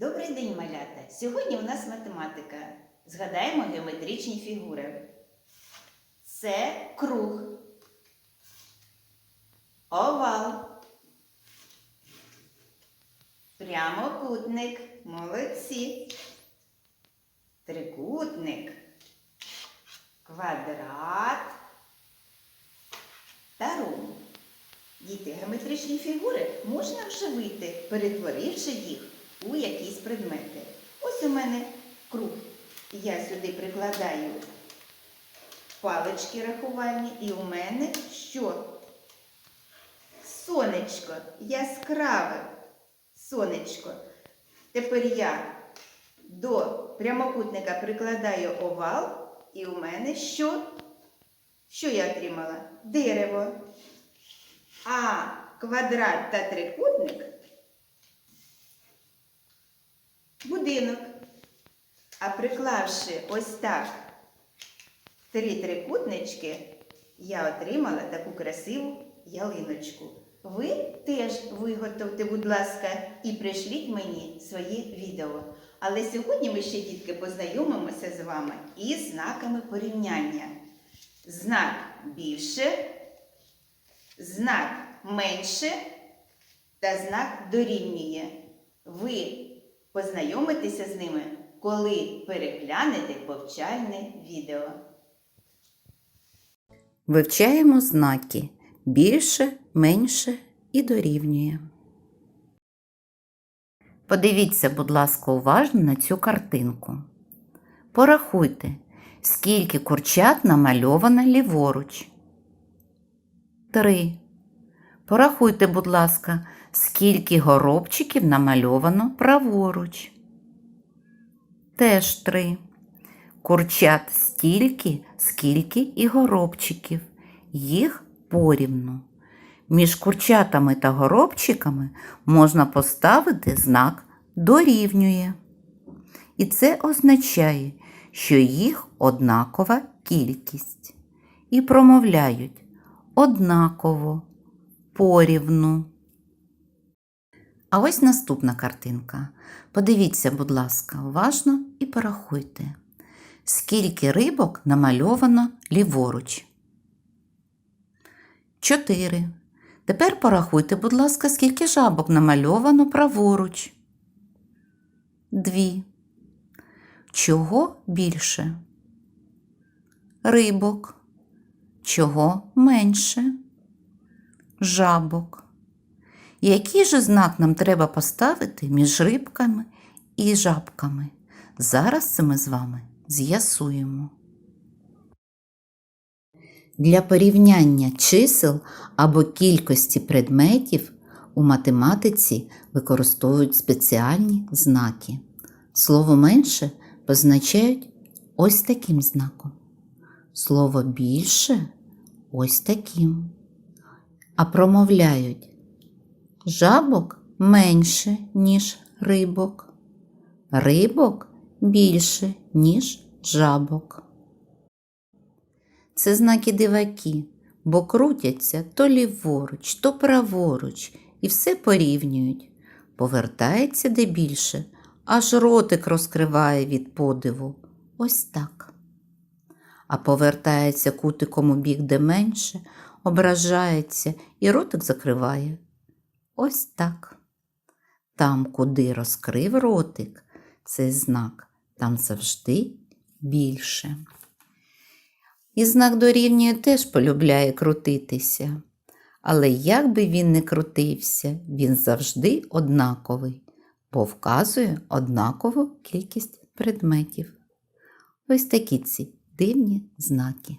Добрий день, малята! Сьогодні у нас математика. Згадаємо геометричні фігури. Це круг, овал, прямокутник, молодці, трикутник, квадрат та рум. Діти, геометричні фігури можна вживити, перетворивши їх у якісь предмети. Ось у мене круг. Я сюди прикладаю палички рахувальні, і у мене що? Сонечко, яскраве сонечко. Тепер я до прямокутника прикладаю овал, і у мене що? Що я отримала? Дерево. А квадрат та трикутник будинок. А приклавши ось так три трикутнички, я отримала таку красиву ялиночку. Ви теж виготовте, будь ласка, і пришліть мені своє відео. Але сьогодні ми ще, дітки, познайомимося з вами із знаками порівняння. Знак більше, знак менше та знак дорівнює. Ви познайомитеся з ними, коли переглянете повчальне відео. Вивчаємо знаки більше, менше і дорівнює. Подивіться, будь ласка, уважно на цю картинку. Порахуйте, скільки курчат намальовано ліворуч. Три. Порахуйте, будь ласка, скільки горобчиків намальовано праворуч. Теж три. Курчат стільки, скільки і горобчиків. Їх порівну. Між курчатами та горобчиками можна поставити знак дорівнює. І це означає, що їх однакова кількість. І промовляють однаково, порівну. А ось наступна картинка. Подивіться, будь ласка, уважно і порахуйте. Скільки рибок намальовано ліворуч? Чотири. Тепер порахуйте, будь ласка, скільки жабок намальовано праворуч. Дві. Чого більше? Рибок. Чого менше? Жабок. Який же знак нам треба поставити між рибками і жабками? Зараз це ми з вами з'ясуємо. Для порівняння чисел або кількості предметів у математиці використовують спеціальні знаки. Слово менше позначають ось таким знаком. Слово більше ось таким. А промовляють жабок менше, ніж рибок, рибок більше, ніж жабок. Це знаки диваки, бо крутяться то ліворуч, то праворуч і все порівнюють. Повертається де більше, аж ротик розкриває від подиву. Ось так. А повертається кутиком у бік, де менше, ображається і ротик закриває. Ось так. Там, куди розкрив ротик, цей знак, там завжди більше. І знак дорівнює теж полюбляє крутитися. Але як би він не крутився, він завжди однаковий, бо вказує однакову кількість предметів. Ось такі ці дивні знаки.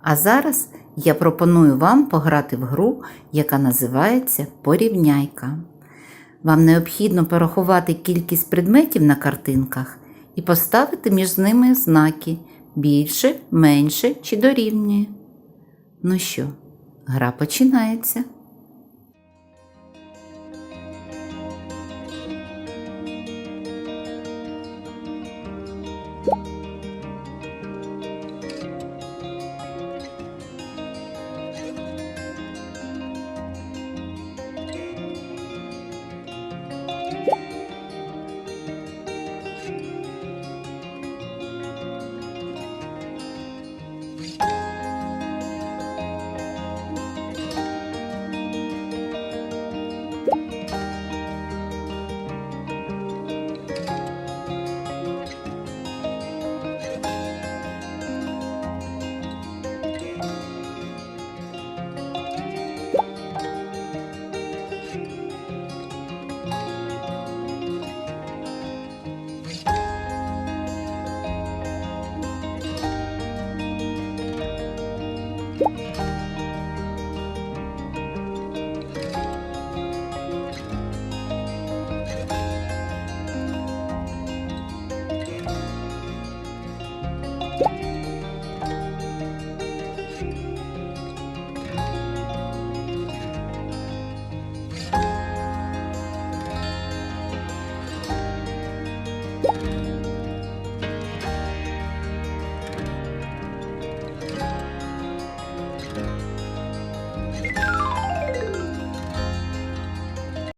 А зараз я пропоную вам пограти в гру, яка називається Порівняйка. Вам необхідно порахувати кількість предметів на картинках і поставити між ними знаки більше, менше чи дорівнює. Ну що, гра починається. Bye.